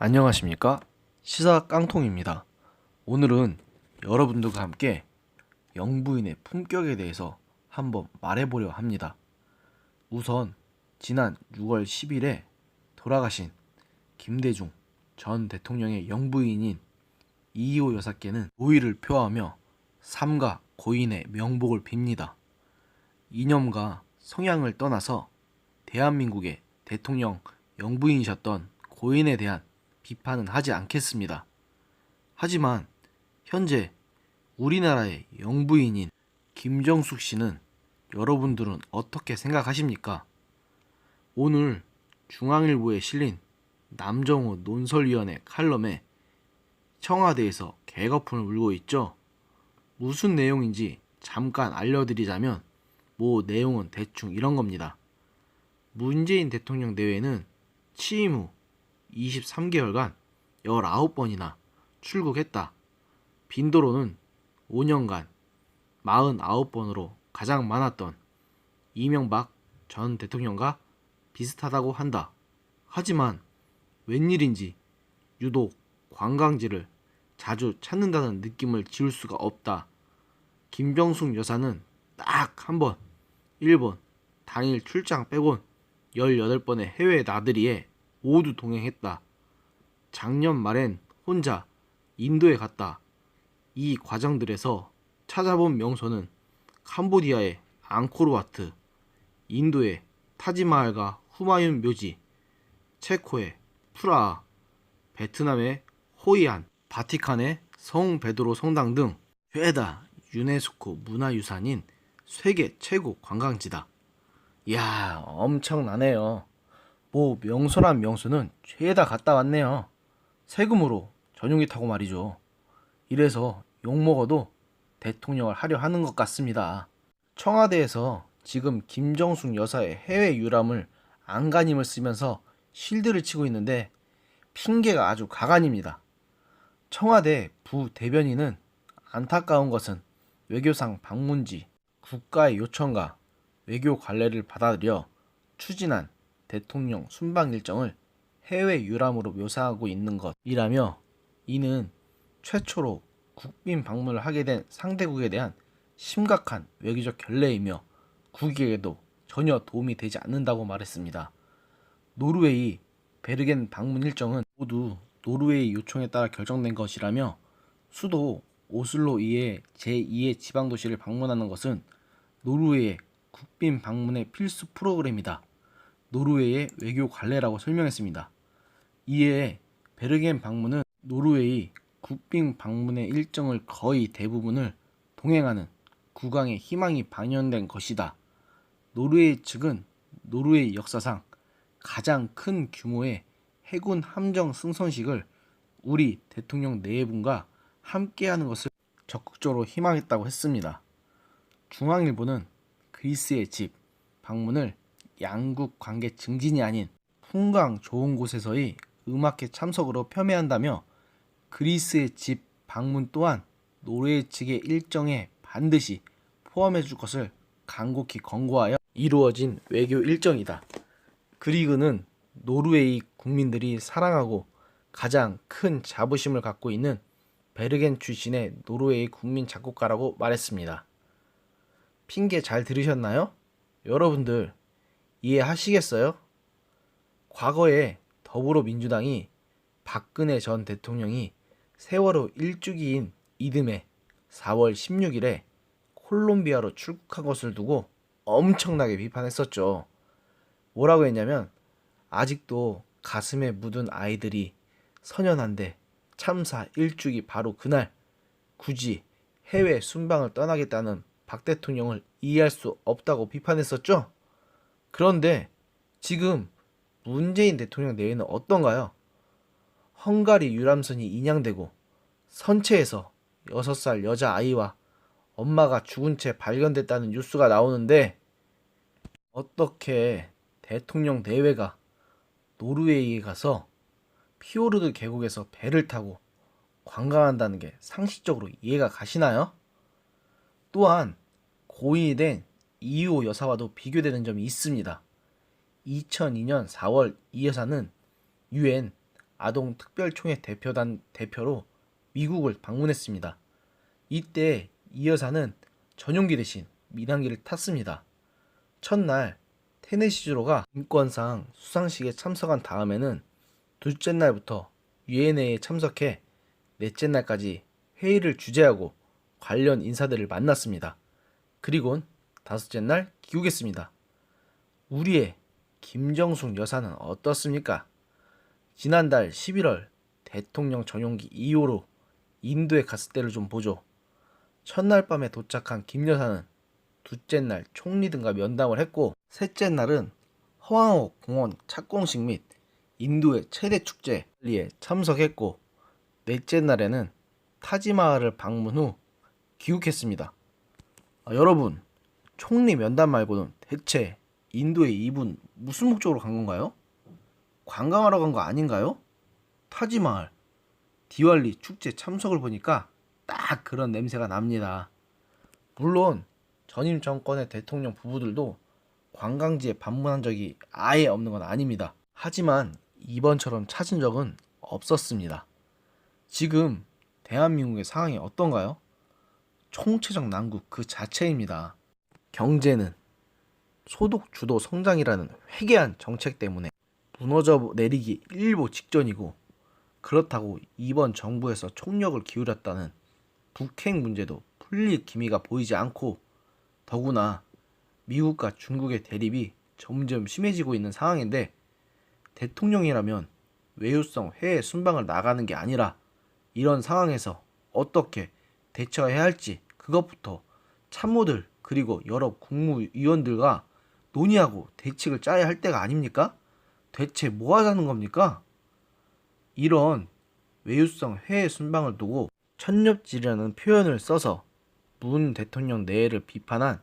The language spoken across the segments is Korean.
안녕하십니까? 시사 깡통입니다. 오늘은 여러분들과 함께 영부인의 품격에 대해서 한번 말해보려 합니다. 우선 지난 6월 10일에 돌아가신 김대중 전 대통령의 영부인인 이희호 여사께는 노의를 표하며 삼가 고인의 명복을 빕니다. 이념과 성향을 떠나서 대한민국의 대통령 영부인이셨던 고인에 대한 비판은 하지 않겠습니다. 하지만 현재 우리나라의 영부인인 김정숙 씨는 여러분들은 어떻게 생각하십니까? 오늘 중앙일보에 실린 남정호 논설위원회 칼럼에 청와대에서 개거품을 울고 있죠. 무슨 내용인지 잠깐 알려드리자면 뭐 내용은 대충 이런 겁니다. 문재인 대통령 내외는 취임 후 23개월간 19번이나 출국했다. 빈도로는 5년간 49번으로 가장 많았던 이명박 전 대통령과 비슷하다고 한다. 하지만 웬일인지 유독 관광지를 자주 찾는다는 느낌을 지울 수가 없다. 김정숙 여사는 딱 한 번, 일본 당일 출장 빼곤 18번의 해외 나들이에 모두 동행했다. 작년 말엔 혼자 인도에 갔다. 이 과정들에서 찾아본 명소는 캄보디아의 앙코르와트, 인도의 타지마할과 후마윤 묘지, 체코의 프라하, 베트남의 호이안, 바티칸의 성 베드로 성당 등 죄다 유네스코 문화유산인 세계 최고 관광지다. 이야, 엄청나네요. 뭐 명소란 명소는 죄다 갔다 왔네요. 세금으로 전용기 타고 말이죠. 이래서 욕먹어도 대통령을 하려 하는 것 같습니다. 청와대에서 지금 김정숙 여사의 해외 유람을 안간힘을 쓰면서 실드를 치고 있는데 핑계가 아주 가관입니다. 청와대 부대변인은 안타까운 것은 외교상 방문지 국가의 요청과 외교 관례를 받아들여 추진한 대통령 순방 일정을 해외 유람으로 묘사하고 있는 것이라며 이는 최초로 국빈 방문을 하게 된 상대국에 대한 심각한 외교적 결례이며 국익에도 전혀 도움이 되지 않는다고 말했습니다. 노르웨이 베르겐 방문 일정은 모두 노르웨이 요청에 따라 결정된 것이라며 수도 오슬로 이외 제2의 지방도시를 방문하는 것은 노르웨이의 국빈 방문의 필수 프로그램이다. 노르웨이의 외교 관례라고 설명했습니다. 이에 베르겐 방문은 노르웨이 국빈 방문의 일정을 거의 대부분을 동행하는 국왕의 희망이 반영된 것이다. 노르웨이 측은 노르웨이 역사상 가장 큰 규모의 해군 함정 승선식을 우리 대통령 네 분과 함께하는 것을 적극적으로 희망했다고 했습니다. 중앙일보는 그리스의 집 방문을 양국 관계 증진이 아닌 풍광 좋은 곳에서의 음악회 참석으로 폄훼한다며 그리스의 집 방문 또한 노르웨이 측의 일정에 반드시 포함해 줄 것을 간곡히 권고하여 이루어진 외교 일정이다. 그리그는 노르웨이 국민들이 사랑하고 가장 큰 자부심을 갖고 있는 베르겐 출신의 노르웨이 국민 작곡가라고 말했습니다. 핑계 잘 들으셨나요? 여러분들 이해하시겠어요? 과거에 더불어민주당이 박근혜 전 대통령이 세월호 일주기인 이듬해 4월 16일에 콜롬비아로 출국한 것을 두고 엄청나게 비판했었죠. 뭐라고 했냐면 아직도 가슴에 묻은 아이들이 선연한데 참사 일주기 바로 그날 굳이 해외 순방을 떠나겠다는 박 대통령을 이해할 수 없다고 비판했었죠. 그런데 지금 문재인 대통령 내에는 어떤가요? 헝가리 유람선이 인양되고 선체에서 6살 여자아이와 엄마가 죽은 채 발견됐다는 뉴스가 나오는데 어떻게 대통령 대회가 노르웨이에 가서 피오르드 계곡에서 배를 타고 관광한다는 게 상식적으로 이해가 가시나요? 또한 고인이 된 이유호 여사와도 비교되는 점이 있습니다. 2002년 4월 이 여사는 유엔 아동 특별총회 대표단 대표로 미국을 방문했습니다. 이때 이 여사는 전용기 대신 민항기를 탔습니다. 첫날 테네시주로가 인권상 수상식에 참석한 다음에는 둘째 날부터 유엔회에 참석해 넷째 날까지 회의를 주재하고 관련 인사들을 만났습니다. 그리곤 다섯째 날 귀국했습니다. 우리의 김정숙 여사는 어떻습니까? 지난달 11월 대통령 전용기 2호로 인도에 갔을 때를 좀 보죠. 첫날 밤에 도착한 김 여사는 둘째 날 총리 등과 면담을 했고 셋째 날은 허황호 공원 착공식 및 인도의 최대 축제에 참석했고 넷째 날에는 타지마할을 방문 후 귀국했습니다. 아, 여러분 총리 면담 말고는 대체 인도에 이분 무슨 목적으로 간 건가요? 관광하러 간 거 아닌가요? 타지마할 디왈리 축제 참석을 보니까 딱 그런 냄새가 납니다. 물론 전임 정권의 대통령 부부들도 관광지에 방문한 적이 아예 없는 건 아닙니다. 하지만 이번처럼 찾은 적은 없었습니다. 지금 대한민국의 상황이 어떤가요? 총체적 난국 그 자체입니다. 경제는 소득 주도 성장이라는 회개한 정책 때문에 무너져 내리기 일보 직전이고 그렇다고 이번 정부에서 총력을 기울였다는 북핵 문제도 풀릴 기미가 보이지 않고 더구나 미국과 중국의 대립이 점점 심해지고 있는 상황인데 대통령이라면 외유성 해외 순방을 나가는 게 아니라 이런 상황에서 어떻게 대처해야 할지 그것부터 참모들 그리고 여러 국무위원들과 논의하고 대책을 짜야 할 때가 아닙니까? 대체 뭐 하자는 겁니까? 이런 외유성 해외 순방을 두고 천엽질이라는 표현을 써서 문 대통령 내외를 비판한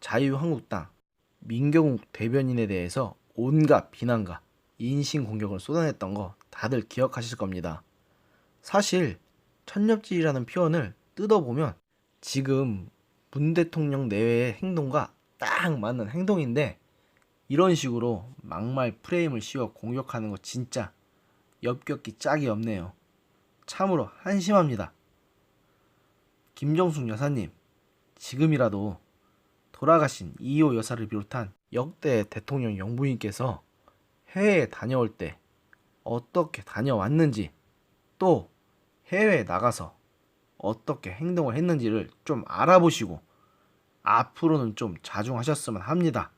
자유한국당 민경욱 대변인에 대해서 온갖 비난과 인신 공격을 쏟아냈던 거 다들 기억하실 겁니다. 사실 천엽질이라는 표현을 뜯어보면 지금 문 대통령 내외의 행동과 딱 맞는 행동인데 이런 식으로 막말 프레임을 씌워 공격하는 거 진짜 엽격기 짝이 없네요. 참으로 한심합니다. 김정숙 여사님, 지금이라도 돌아가신 이호 여사를 비롯한 역대 대통령 영부인께서 해외에 다녀올 때 어떻게 다녀왔는지 또 해외에 나가서 어떻게 행동을 했는지를 좀 알아보시고 앞으로는 좀 자중하셨으면 합니다.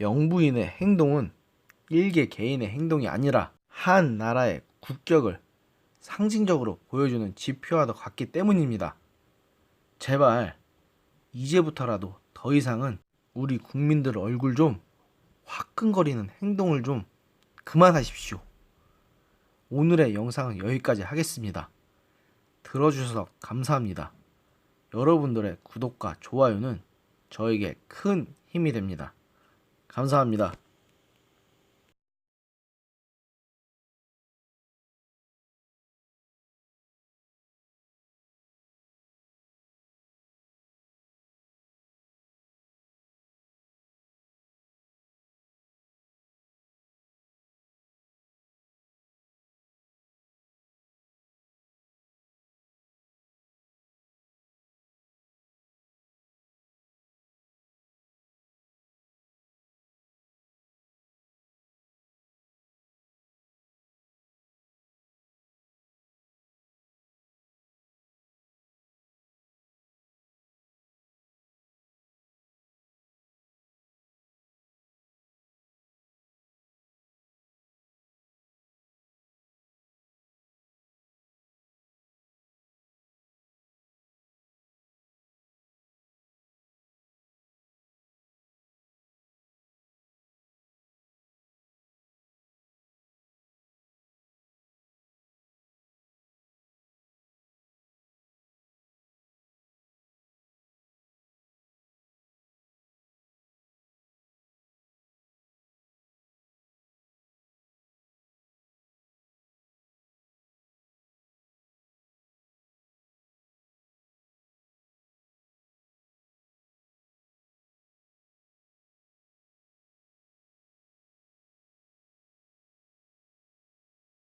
영부인의 행동은 일개 개인의 행동이 아니라 한 나라의 국격을 상징적으로 보여주는 지표와도 같기 때문입니다. 제발 이제부터라도 더 이상은 우리 국민들 얼굴 좀 화끈거리는 행동을 좀 그만하십시오. 오늘의 영상은 여기까지 하겠습니다. 들어주셔서 감사합니다. 여러분들의 구독과 좋아요는 저에게 큰 힘이 됩니다. 감사합니다.